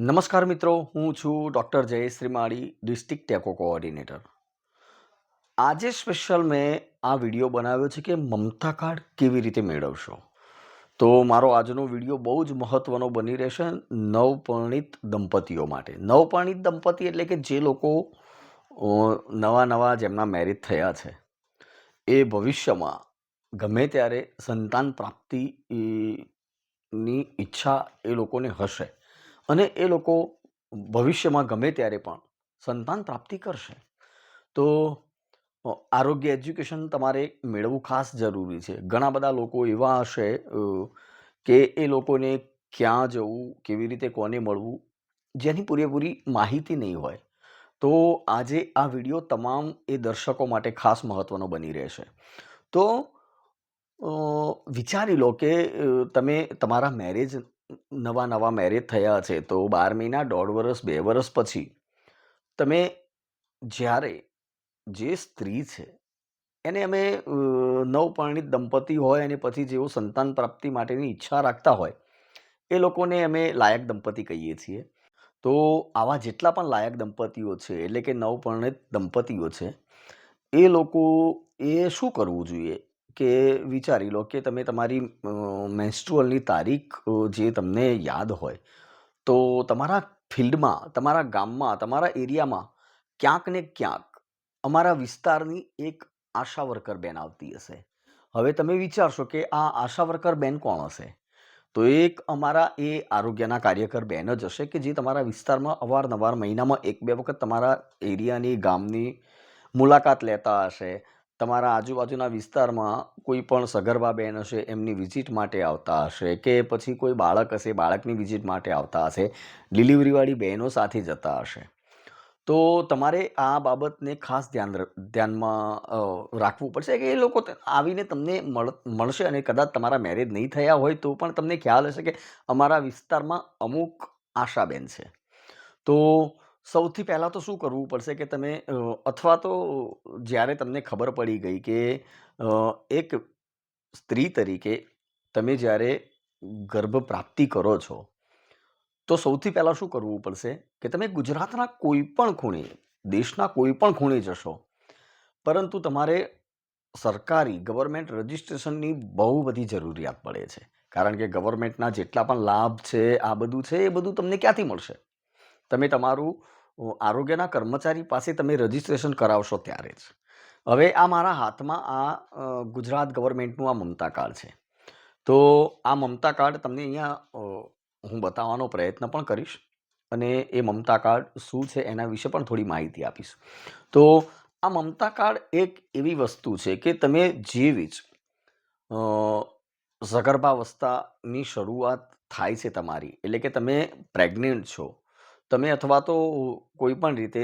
નમસ્કાર મિત્રો, હું છું ડૉક્ટર જયેશ શ્રીમાળી ડિસ્ટ્રિક્ટ ટેકો કોઓર્ડિનેટર. આજે સ્પેશિયલ મેં આ વીડિયો બનાવ્યો છે કે મમતા કાર્ડ કેવી રીતે મેળવશો? તો મારો આજનો વીડિયો બહુ જ મહત્ત્વનો બની રહેશે નવપરણિત દંપતીઓ માટે. નવપરણિત દંપતી એટલે કે જે લોકો નવા નવા જેમના મેરેજ થયા છે, એ ભવિષ્યમાં ગમે ત્યારે સંતાન પ્રાપ્તિ ની ઈચ્છા એ લોકોને હશે. અને એ લોકો ભવિષ્યમાં ગમે ત્યારે પણ સંતાન પ્રાપ્તિ કરશે. તો આરોગ્ય એજ્યુકેશન તમારે મેળવવું ખાસ જરૂરી છે. ઘણા બધા લોકો એવા હશે કે એ લોકોને ક્યાં જવું, કેવી રીતે કોને મળવું, જેની પૂરેપૂરી માહિતી નહીં હોય. તો આજે આ વીડિયો તમામ એ દર્શકો માટે ખાસ મહત્ત્વનો બની રહેશે. તો વિચારી લો કે તમે તમારા મેરેજ નવા નવા મેરેજ થયા છે, તો બાર મહિના દોઢ વર્ષ બે વર્ષ પછી તમે જ્યારે જે સ્ત્રી છે, એને અમે દંપતિ દંપતી હોય અને પછી જેઓ સંતાન પ્રાપ્તિ માટેની ઈચ્છા રાખતા હોય, એ લોકોને અમે લાયક દંપતી કહીએ છીએ. તો આવા જેટલા પણ લાયક દંપતીઓ છે, એટલે કે નવપરિણીત દંપતીઓ છે, એ લોકો એ શું કરવું જોઈએ? કે વિચારી લો કે તમે તમારી મેન્સ્ટ્રુઅલની તારીખ જે તમને યાદ હોય, તો તમારા ફિલ્ડમાં, તમારા ગામમાં, તમારા એરિયામાં ક્યાંક ને ક્યાંક અમારા વિસ્તારની એક આશા વર્કર બેન આવતી હશે. હવે તમે વિચારશો કે આ આશા વર્કર બેન કોણ હશે? તો એક અમારા એ આરોગ્યના કાર્યકર બેન જ હશે કે જે તમારા વિસ્તારમાં અવારનવાર મહિનામાં એક બે વખત તમારા એરિયાની ગામની મુલાકાત લેતા હશે તમારા આજુબાજુના વિસ્તારમાં કોઈ પણ સગર્ભા બેન હશે, એમની વિઝિટ માટે આવતા હશે કે પછી કોઈ બાળક હશે, બાળકની વિઝિટ માટે આવતા હશે ડિલિવરીવાળી બહેનો સાથે જતા હશે? તો તમારે આ બાબતને ખાસ ધ્યાન ધ્યાનમાં રાખવું પડશે કે એ લોકો આવીને તમને મળ, મળશે અને કદાચ તમારા મેરેજ નહીં થયા હોય તો પણ તમને ખ્યાલ હશે કે અમારા વિસ્તારમાં અમુક આશાબેન છે. તો સૌથી પહેલાં તો શું કરવું પડશે કે તમે અથવા તો જ્યારે તમને ખબર પડી ગઈ કે એક સ્ત્રી તરીકે તમે જ્યારે ગર્ભ પ્રાપ્તિ કરો છો, તો સૌથી પહેલાં શું કરવું પડશે કે તમે ગુજરાતના કોઈ પણ ખૂણે, દેશના કોઈ પણ ખૂણે જશો, પરંતુ તમારે સરકારી ગવર્મેન્ટ રજિસ્ટ્રેશનની બહુ બધી જરૂરિયાત પડે છે. કારણ કે ગવર્મેન્ટના જેટલા પણ લાભ છે, આ બધું છે, એ બધું તમને ક્યાંથી મળશે? તમે તમારું આરોગ્યના કર્મચારી પાસે તમે રજિસ્ટ્રેશન કરાવશો ત્યારે જ. હવે આ મારા હાથમાં આ ગુજરાત ગવર્મેન્ટનું આ મમતા કાર્ડ છે. તો આ મમતા કાર્ડ તમને અહીંયા હું બતાવવાનો પ્રયત્ન પણ કરીશ અને એ મમતા કાર્ડ શું છે એના વિશે પણ થોડી માહિતી આપીશ. તો આ મમતા કાર્ડ એક એવી વસ્તુ છે કે તમે જેવી જ સગર્ભાવસ્થાની શરૂઆત થાય છે તમારી, એટલે કે તમે પ્રેગ્નેન્ટ છો તમે અથવા તો કોઈ પણ રીતે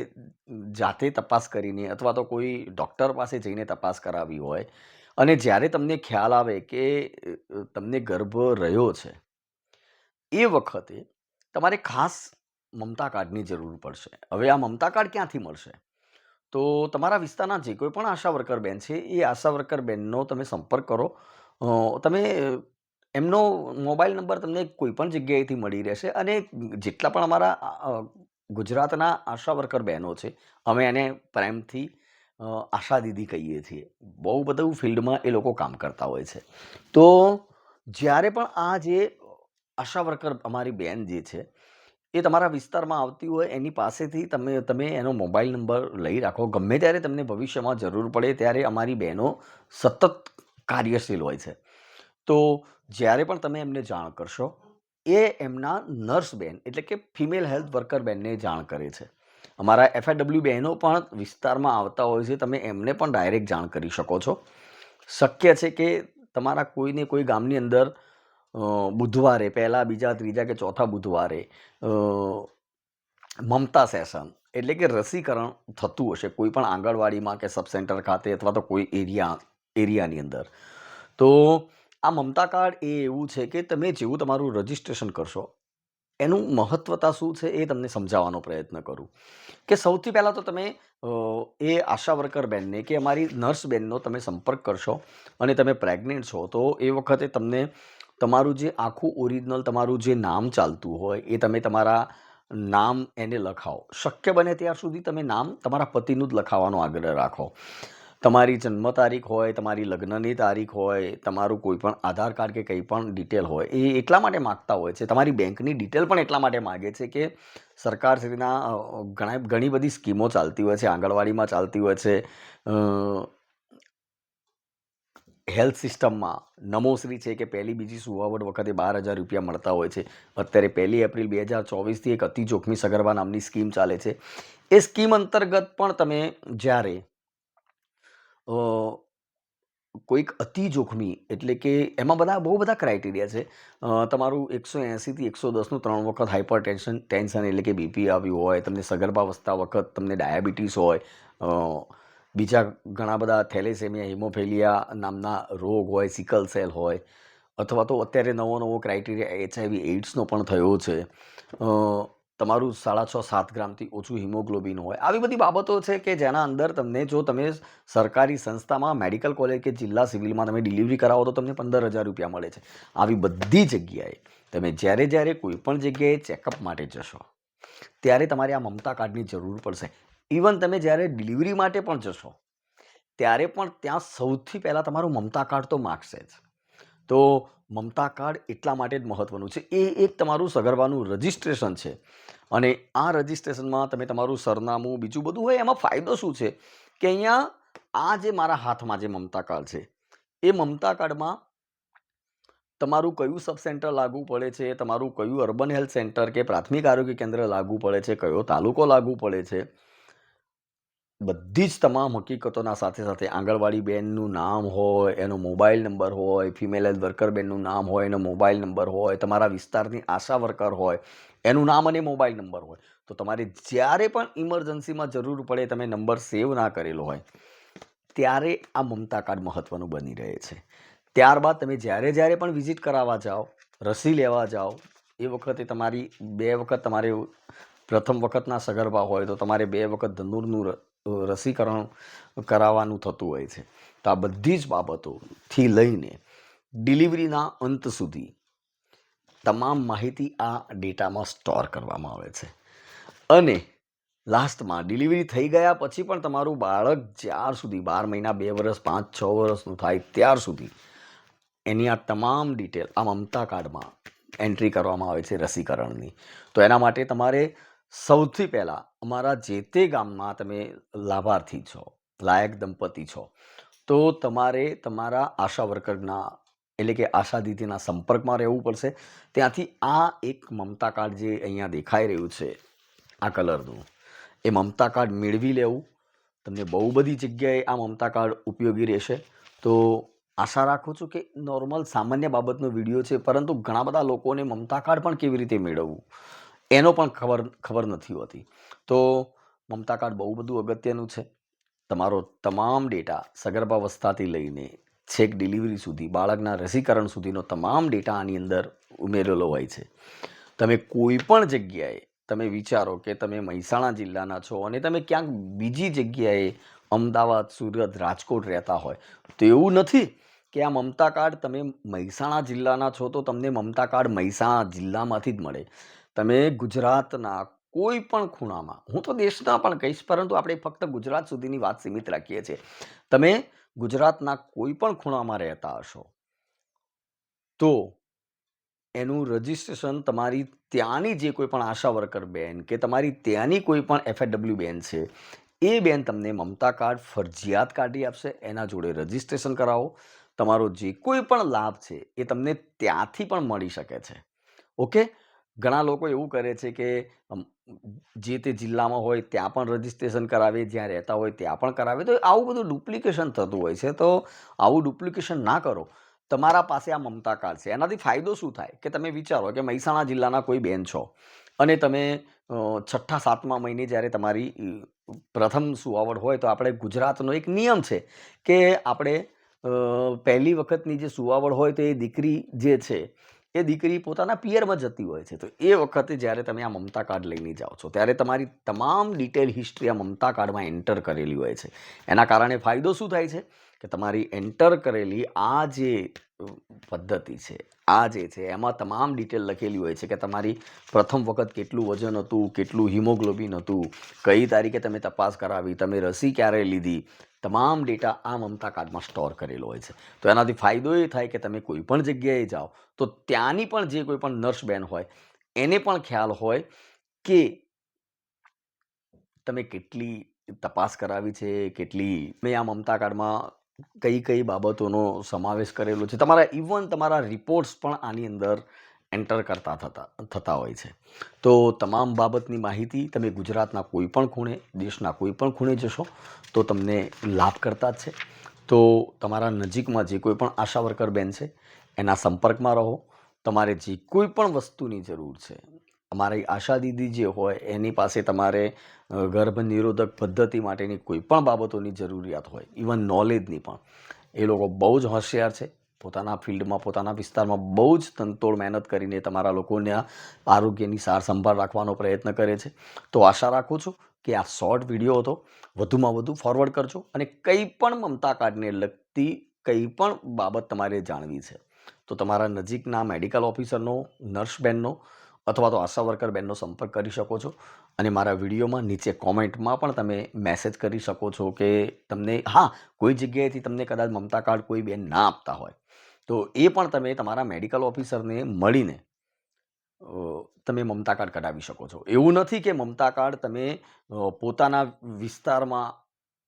જાતે તપાસ કરીને અથવા તો કોઈ ડૉક્ટર પાસે જઈને તપાસ કરાવી હોય અને જ્યારે તમને ખ્યાલ આવે કે તમને ગર્ભ રહ્યો છે, એ વખતે તમારે ખાસ મમતા કાર્ડની જરૂર પડશે. હવે આ મમતા કાર્ડ ક્યાંથી મળશે? તો તમારા વિસ્તારના જે કોઈ પણ આશા વર્કર બેન છે, એ આશા વર્કર બેનનો તમે સંપર્ક કરો. તમે એમનો મોબાઈલ નંબર તમને કોઈ પણ જગ્યાએથી મળી રહેશે અને જેટલા પણ અમારા ગુજરાતના આશા વર્કર બહેનો છે, અમે એને પ્રેમથી આશા દીદી કહીએ છીએ. બહુ બધું ફિલ્ડમાં એ લોકો કામ કરતા હોય છે. તો જ્યારે પણ આ જે આશા વર્કર અમારી બેન જે છે, એ તમારા વિસ્તારમાં આવતી હોય, એની પાસેથી તમે તમે એનો મોબાઈલ નંબર લઈ રાખો. ગમે ત્યારે તમને ભવિષ્યમાં જરૂર પડે ત્યારે અમારી બહેનો સતત કાર્યશીલ હોય છે. તો જ્યારે પણ તમે એમને જાણ કરશો, એ એમના નર્સ બેન એટલે કે ફિમેલ હેલ્થ વર્કર બેનને જાણ કરે છે. અમારા એફઆઈડબલ્યુ બહેનો પણ વિસ્તારમાં આવતા હોય છે, તમે એમને પણ ડાયરેક્ટ જાણ કરી શકો છો. શક્ય છે કે તમારા કોઈને કોઈ ગામની અંદર બુધવારે, પહેલાં, બીજા, ત્રીજા કે ચોથા બુધવારે મમતા સેશન એટલે કે રસીકરણ થતું હશે કોઈ પણ આંગણવાડીમાં કે સબ સેન્ટર ખાતે અથવા તો કોઈ એરિયા, એરિયાની અંદર. તો આ મમતા કાર્ડ એ એવું છે કે તમે જેવું તમારું રજિસ્ટ્રેશન કરશો, એનું મહત્વતા શું છે એ તમને સમજાવવાનો પ્રયત્ન કરું. કે સૌથી પહેલાં તો તમે એ આશા વર્કર બેનને કે અમારી નર્સ બેનનો તમે સંપર્ક કરશો અને તમે પ્રેગ્નેન્ટ છો, તો એ વખતે તમને તમારું જે આખું ઓરિજિનલ તમારું જે નામ ચાલતું હોય એ તમે તમારા નામ એને લખાવો. શક્ય બને ત્યાર સુધી તમે નામ તમારા પતિનું જ લખાવવાનો આગ્રહ રાખો. તમારી જન્મ તારીખ હોય, તમારી લગ્નની તારીખ હોય, તમારું કોઈ પણ આધાર કાર્ડ કે કંઈ પણ ડિટેલ હોય, એ એટલા માટે માગતા હોય છે. તમારી બેંકની ડિટેલ પણ એટલા માટે માગે છે કે સરકારશ્રીના ઘણા, ઘણી બધી સ્કીમો ચાલતી હોય છે, આંગણવાડીમાં ચાલતી હોય છે. હેલ્થ સિસ્ટમમાં નમોશ્રી છે કે પહેલી બીજી સુવાવડ વખતે બાર હજાર રૂપિયા મળતા હોય છે. અત્યારે પહેલી એપ્રિલ બે હજાર ચોવીસથી એક અતિ જોખમી સગર્ભા નામની સ્કીમ ચાલે છે. એ સ્કીમ અંતર્ગત પણ તમે જ્યારે કોઈક અતિ જોખમી એટલે કે એમાં બધા બહુ બધા ક્રાઇટેરિયા છે. તમારું એકસો એંસીથી એકસો દસનું ત્રણ વખત હાઇપર ટેન્શન ટેન્શન એટલે કે બીપી આવ્યું હોય, તમને સગર્ભાવસ્થા વખત તમને ડાયાબિટીસ હોય બીજા ઘણા બધા થેલેસેમિયા હિમોફેલિયા નામના રોગ હોય સિકલ સેલ હોય, અથવા તો અત્યારે નવો નવો ક્રાઇટેરિયા એચઆઈવી એઇડ્સનો પણ થયો છે. તમારું સાડા છ, સાત ગ્રામથી ઓછું હિમોગ્લોબિન હોય. આવી બધી બાબતો છે કે જેના અંદર તમને જો તમે સરકારી સંસ્થામાં, મેડિકલ કોલેજ કે જિલ્લા સિવિલમાં તમે ડિલિવરી કરાવો તો તમને પંદર હજાર રૂપિયા મળે છે. આવી બધી જગ્યાએ તમે જ્યારે જ્યારે કોઈ પણ જગ્યાએ ચેકઅપ માટે જશો, ત્યારે તમારે આ મમતા કાર્ડની જરૂર પડશે. ઇવન તમે જ્યારે ડિલિવરી માટે પણ જશો, ત્યારે પણ ત્યાં સૌથી પહેલાં તમારું મમતા કાર્ડ તો માગશે જ. તો મમતા કાર્ડ એટલા માટે જ મહત્ત્વનું છે. એ એક તમારું સગર્ભાનું રજિસ્ટ્રેશન છે. અને આ રજિસ્ટ્રેશનમાં તમે તમારું સરનામું, બીજું બધું હોય, એમાં ફાયદો શું છે? કે અહીંયા આ જે મારા હાથમાં જે મમતા કાર્ડ છે, એ મમતા કાર્ડમાં તમારું કયું સબ સેન્ટર લાગુ પડે છે, તમારું કયું અર્બન હેલ્થ સેન્ટર કે પ્રાથમિક આરોગ્ય કેન્દ્ર લાગુ પડે છે, કયો તાલુકો લાગુ પડે છે બધી જ તમામ હકીકતોના સાથે સાથે આંગણવાડી બેનનું નામ હોય, એનો મોબાઈલ નંબર હોય, ફિમેલ હેલ્થ વર્કર બેનનું નામ હોય, એનો મોબાઈલ નંબર હોય, તમારા વિસ્તારની આશા વર્કર હોય, એનું નામ અને મોબાઈલ નંબર હોય, તો તમારે જ્યારે પણ ઇમરજન્સીમાં જરૂર પડે તમે નંબર સેવ ના કરેલો હોય, ત્યારે આ મમતા કાર્ડ મહત્ત્વનું બની રહે છે. ત્યારબાદ તમે જ્યારે જ્યારે પણ વિઝિટ કરાવવા જાઓ, રસી લેવા જાઓ, એ વખતે તમારી બે વખત તમારે પ્રથમ વખતના સગર્ભા હોય તો તમારે બે વખત ધનુરનું રસીકરણ કરાવવાનું થતું હોય છે. તો આ બધી જ બાબતોથી લઈને ડિલિવરીના અંત સુધી તમામ માહિતી આ ડેટામાં સ્ટોર કરવામાં આવે છે. અને લાસ્ટમાં ડિલિવરી થઈ ગયા પછી પણ તમારું બાળક જ્યાર સુધી બાર મહિના, બે વર્ષ પાંચ, છ વર્ષનું થાય ત્યાર સુધી એની આ તમામ ડિટેલ આ મમતા કાર્ડમાં એન્ટ્રી કરવામાં આવે છે રસીકરણની. તો એના માટે તમારે સૌથી પહેલાં અમારા જે તે ગામમાં તમે લાભાર્થી છો, લાયક દંપતી છો, તો તમારે તમારા આશા વર્કરના એટલે કે આશા દીદીના સંપર્કમાં રહેવું પડશે. ત્યાંથી આ એક મમતા કાર્ડ જે અહીંયા દેખાઈ રહ્યું છે, આ કલરનું, એ મમતા કાર્ડ મેળવી લેવું. તમને બહુ બધી જગ્યાએ આ મમતા કાર્ડ ઉપયોગી રહેશે. તો આશા રાખું છું કે નોર્મલ સામાન્ય બાબતનો વીડિયો છે, પરંતુ ઘણા બધા લોકોને મમતા કાર્ડ પણ કેવી રીતે મેળવવું? એનો પણ ખબર ખબર નથી હોતી. તો મમતા કાર્ડ બહુ બધું અગત્યનું છે. તમારો તમામ ડેટા સગર્ભાવસ્થાથી લઈને છેક ડિલિવરી સુધી, બાળકના રસીકરણ સુધીનો તમામ ડેટા આની અંદર ઉમેરેલો હોય છે. તમે કોઈ પણ જગ્યાએ તમે વિચારો કે તમે મહેસાણા જિલ્લાના છો અને તમે ક્યાંક બીજી જગ્યાએ અમદાવાદ, સુરત, રાજકોટ રહેતા હોય, તો એવું નથી. કે આ મમતા કાર્ડ તમે મહેસાણા જિલ્લાના છો તો તમને મમતા કાર્ડ મહેસાણા જિલ્લામાંથી જ મળે. તમે ગુજરાતના કોઈ પણ ખૂણામાં, હું તો દેશના પણ કહીશ, પરંતુ આપણે ફક્ત ગુજરાત સુધીની વાત સીમિત રાખીએ છીએ. તમે ગુજરાતના કોઈ પણ ખૂણામાં રહેતા હશો, તો એનું રજિસ્ટ્રેશન તમારી ત્યાંની જે કોઈ પણ આશા વર્કર બેન કે તમારી ત્યાંની કોઈ પણ એફએડબ્લ્યુ બેન છે, એ બેન તમને મમતા કાર્ડ ફરજિયાત કાઢી આપશે. એના જોડે રજિસ્ટ્રેશન કરાવો. તમારો જે કોઈ પણ લાભ છે, એ તમને ત્યાંથી પણ મળી શકે છે. ઓકે? ઘણા લોકો એવું કરે છે કે જે તે જિલ્લામાં હોય ત્યાં પણ રજિસ્ટ્રેશન કરાવે, જ્યાં રહેતા હોય ત્યાં પણ કરાવે. તો આવું બધું ડુપ્લિકેશન થતું હોય છે. તો આવું ડુપ્લિકેશન ના કરો. તમારા પાસે આ મમતા કાર્ડ છે. એનાથી ફાયદો શું થાય? કે તમે વિચારો કે મહેસાણા જિલ્લાના કોઈ બેન છો અને તમે છઠ્ઠા, સાતમા મહિને જ્યારે તમારી પ્રથમ સુવાવડ હોય તો આપણે ગુજરાતનો એક નિયમ છે કે આપણે પહેલી વખતની જે સુવાવડ હોય તો એ દીકરી જે છે, એ દીકરી પોતાના પિયરમાં જતી હોય છે. તો એ વખતે જ્યારે તમે આ મમતા કાર્ડ લઈને જાઓ છો, ત્યારે તમારી તમામ ડિટેલ હિસ્ટ્રી આ મમતા કાર્ડમાં એન્ટર કરેલી હોય છે. એના કારણે ફાયદો શું થાય છે? કે તમારી એન્ટર કરેલી આ જે પદ્ધતિ છે. આ જે છે, એમાં તમામ ડિટેલ લખેલી હોય છે કે તમારી પ્રથમ વખત કેટલું વજન હતું, કેટલું હિમોગ્લોબિન હતું, કઈ તારીખે તમે તપાસ કરાવી, તમે રસી ક્યારે લીધી, તમામ ડેટા આ મમતા કાર્ડમાં સ્ટોર કરેલો હોય છે. તો એનાથી ફાયદો એ થાય કે તમે કોઈ પણ જગ્યાએ જાઓ, તો ત્યાંની પણ જે કોઈ પણ નર્સ બેન હોય, એને પણ ખ્યાલ હોય કે તમે કેટલી તપાસ કરાવી છે, કેટલી, મેં આ મમતા કાર્ડમાં કઈ કઈ બાબતોનો સમાવેશ કરેલો છે? તમારા ઇવન તમારા રિપોર્ટ્સ પણ આની અંદર એન્ટર કરતા થતા થતા હોય છે. તો તમામ બાબતની માહિતી તમે ગુજરાતના કોઈ પણ ખૂણે, દેશના કોઈ પણ ખૂણે જશો, તો તમને લાભ કરતા જ છે. તો તમારા નજીકમાં જે કોઈ પણ આશા વર્કર બેન છે, એના સંપર્કમાં રહો. તમારે જે કોઈ પણ વસ્તુની જરૂર છે અમારી આશા દીદી જે હોય, એની પાસે તમારે ગર્ભ નિરોધક પદ્ધતિ માટેની કોઈ પણ બાબતોની જરૂરિયાત હોય ઇવન નોલેજની પણ. એ લોકો બહુ જ હોશિયાર છે. પોતાના ફિલ્ડમાં, પોતાના વિસ્તારમાં બહુ જ તનતોડ મહેનત કરીને તમારા લોકોને આરોગ્યની સાર સંભાળ રાખવાનો પ્રયત્ન કરે છે. તો આશા રાખું છું કે આ શોર્ટ વીડિયો હતો. વધુમાં વધુ ફોરવર્ડ કરજો અને કંઈ પણ મમતા કાર્ડને લગતી કંઈ પણ બાબત તમારે જાણવી છે. તો તમારા નજીકના મેડિકલ ઓફિસરનો નર્સ બેનનો અથવા તો આશા વર્કર બેનનો સંપર્ક કરી શકો છો અને મારા વિડીયોમાં નીચે કોમેન્ટમાં પણ તમે મેસેજ કરી શકો છો કે તમને, હા, કોઈ જગ્યાએથી તમને કદાચ મમતા કાર્ડ કોઈ બેન ના આપતા હોય, તો એ પણ તમે તમારા મેડિકલ ઓફિસરને મળીને તમે મમતા કાર્ડ કઢાવી શકો છો. એવું નથી કે મમતા કાર્ડ તમે પોતાના વિસ્તારમાં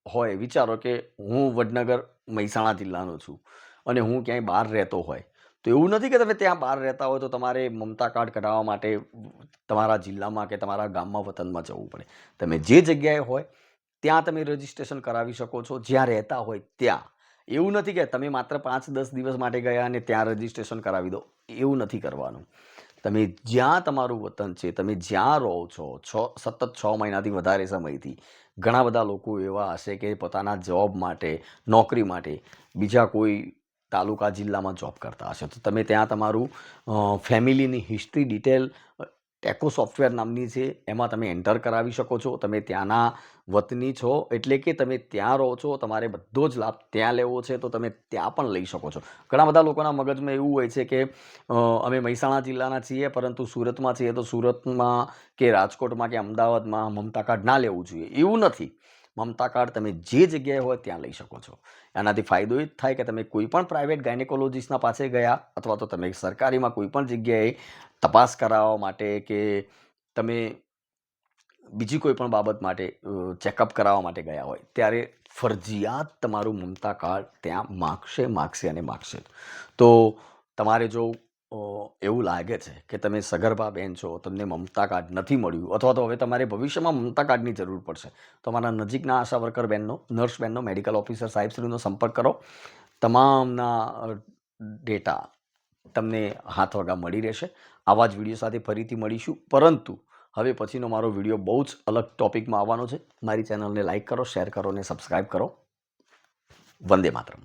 હોય, વિચારો કે હું વડનગર મહેસાણા જિલ્લાનો છું અને હું ક્યાંય બહાર રહેતો હોય તો એવું નથી કે તમે ત્યાં બહાર રહેતા હોય તો તમારે મમતા કાર્ડ કઢાવવા માટે તમારા જિલ્લામાં કે તમારા ગામમાં વતનમાં જવું પડે. તમે જે જગ્યાએ હોય, ત્યાં તમે રજીસ્ટ્રેશન કરાવી શકો છો. જ્યાં રહેતા હોય ત્યાં. એવું નથી કે તમે માત્ર પાંચ દસ દિવસ માટે ગયા અને ત્યાં રજીસ્ટ્રેશન કરાવી દો. એવું નથી કરવાનું. તમે જ્યાં તમારું વતન છે, તમે જ્યાં રહો છો, છ, સતત છ મહિનાથી વધારે સમયથી, ઘણા બધા લોકો એવા હશે કે પોતાના જોબ માટે, નોકરી માટે, બીજા કોઈ તાલુકા જિલ્લામાં જોબ કરતા હશે. તો તમે ત્યાં તમારું ફેમિલીની હિસ્ટ્રી ડિટેલ ટેકો સોફ્ટવેર નામની છે, એમાં તમે એન્ટર કરાવી શકો છો. તમે ત્યાંના વતની છો, એટલે કે તમે ત્યાં રહો છો, તમારે બધો જ લાભ ત્યાં લેવો છે, તો તમે ત્યાં પણ લઈ શકો છો. ઘણા બધા લોકોના મગજમાં એવું હોય છે કે અમે મહેસાણા જિલ્લાના છીએ, પરંતુ સુરતમાં છીએ તો સુરતમાં કે રાજકોટમાં કે અમદાવાદમાં મમતા કાર્ડ ના લેવું જોઈએ. એવું નથી. મમતા કાર્ડ તમે જે જગ્યાએ હોય ત્યાં લઈ શકો છો. એનાથી ફાયદો એ જ થાય કે તમે કોઈ પણ પ્રાઇવેટ ગાયનેકોલોજીસ્ટના પાસે ગયા અથવા તો તમે સરકારીમાં કોઈ પણ જગ્યાએ તપાસ કરાવવા માટે કે તમે બીજી કોઈ પણ બાબત માટે ચેકઅપ કરાવવા માટે ગયા હોય, ત્યારે ફરજિયાત તમારું મમતા કાર્ડ ત્યાં માગશે માગશે અને માગશે તો તમારે જો એવું લાગે છે કે તમે સગર્ભા બેન છો, તમને મમતા કાર્ડ નથી મળ્યું અથવા તો હવે તમારે ભવિષ્યમાં મમતા કાર્ડની જરૂર પડશે. તો તમારા નજીકના આશા વર્કર બેનનો, નર્સ બેનનો, મેડિકલ ઓફિસર સાહેબશ્રીનો સંપર્ક કરો. તમામના ડેટા તમને હાથ વગા મળી રહેશે. આવા જ વીડિયો સાથે ફરીથી મળીશું. પરંતુ હવે પછીનો મારો વીડિયો બહુ જ અલગ ટોપિકમાં આવવાનો છે. મારી ચેનલને લાઇક કરો, શેર કરો અને સબસ્ક્રાઈબ કરો. વંદે માતરમ.